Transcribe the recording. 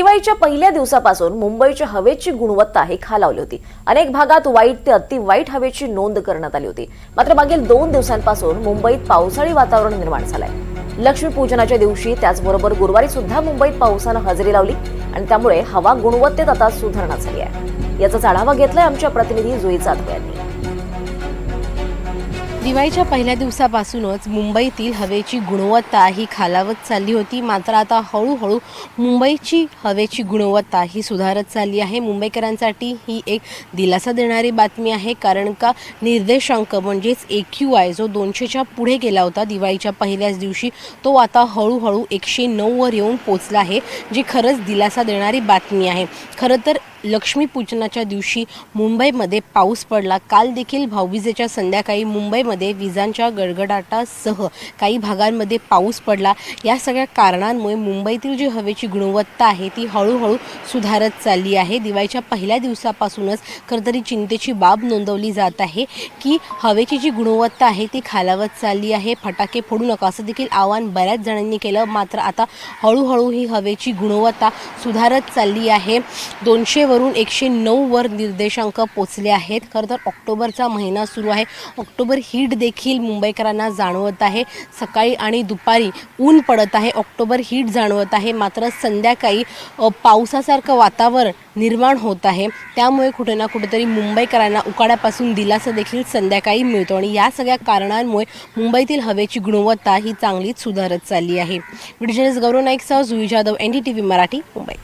दिवाळीच्या पहिल्या दिवसापासून मुंबईच्या हवेची गुणवत्ता ही खालावली होती. अनेक भागात वाईट ते अति वाईट हवेची नोंद करण्यात आली होती. मात्र मागील दोन दिवसांपासून मुंबईत पावसाळी वातावरण निर्माण झालंय. लक्ष्मीपूजनाच्या दिवशी त्याचबरोबर गुरुवारी सुद्धा मुंबईत पावसानं हजेरी लावली आणि त्यामुळे हवा गुणवत्तेत आता सुधारणा झाली आहे. याचाच आढावा घेतलाय आमच्या प्रतिनिधी जुई जाधव यांनी. दिवाळीच्या पहिल्या दिवसापासूनच मुंबईतील हवेची गुणवत्ता ही खालावत चालली होती. मात्र आता हळूहळू मुंबईची हवेची गुणवत्ता ही सुधारत चालली आहे. मुंबईकरांसाठी ही एक दिलासा देणारी बातमी आहे. कारण का निर्देशांक म्हणजेच ए क्यू आय जो दोनशेच्या पुढे गेला होता दिवाळीच्या पहिल्याच दिवशी तो आता हळूहळू एकशे नऊवर येऊन पोचला आहे जी खरंच दिलासा देणारी बातमी आहे. खरं तर लक्ष्मीपूजनाच्या दिवशी मुंबईमध्ये पाऊस पडला. काल देखील भाऊबीजेच्या संध्याकाळी मुंबईमध्ये विजांच्या गडगडाटासह काही भागांमध्ये पाऊस पडला. या सगळ्या कारणांमुळे मुंबईतील जी हवेची गुणवत्ता आहे ती हळूहळू सुधारत चालली आहे. दिवाळीच्या पहिल्या दिवसापासूनच खरंतरी चिंतेची बाब नोंदवली जात आहे की हवेची जी गुणवत्ता आहे ती खालावत चालली आहे. फटाके फोडू नका असं देखील आवाहन बऱ्याच जणांनी केलं. मात्र आता हळूहळू ही हवेची गुणवत्ता सुधारत चालली आहे. दोनशे दोनशेवरून एकशे नऊवर निर्देशांक पोचले आहेत. खरं तर ऑक्टोबरचा महिना सुरू आहे. ऑक्टोबर हीट देखील मुंबईकरांना जाणवत आहे. सकाळी आणि दुपारी ऊन पडत आहे. ऑक्टोबर हीट जाणवत आहे. मात्र संध्याकाळी पावसासारखं वातावरण निर्माण होत आहे. त्यामुळे कुठे ना कुठेतरी मुंबईकरांना उकाड्यापासून दिलासा देखील संध्याकाळी मिळतो. आणि या सगळ्या कारणांमुळे मुंबईतील हवेची गुणवत्ता ही चांगलीच सुधारत चालली आहे. Video journalist Gaurav नाईकसह Jui Jadhav N D T V Marathi Mumbai.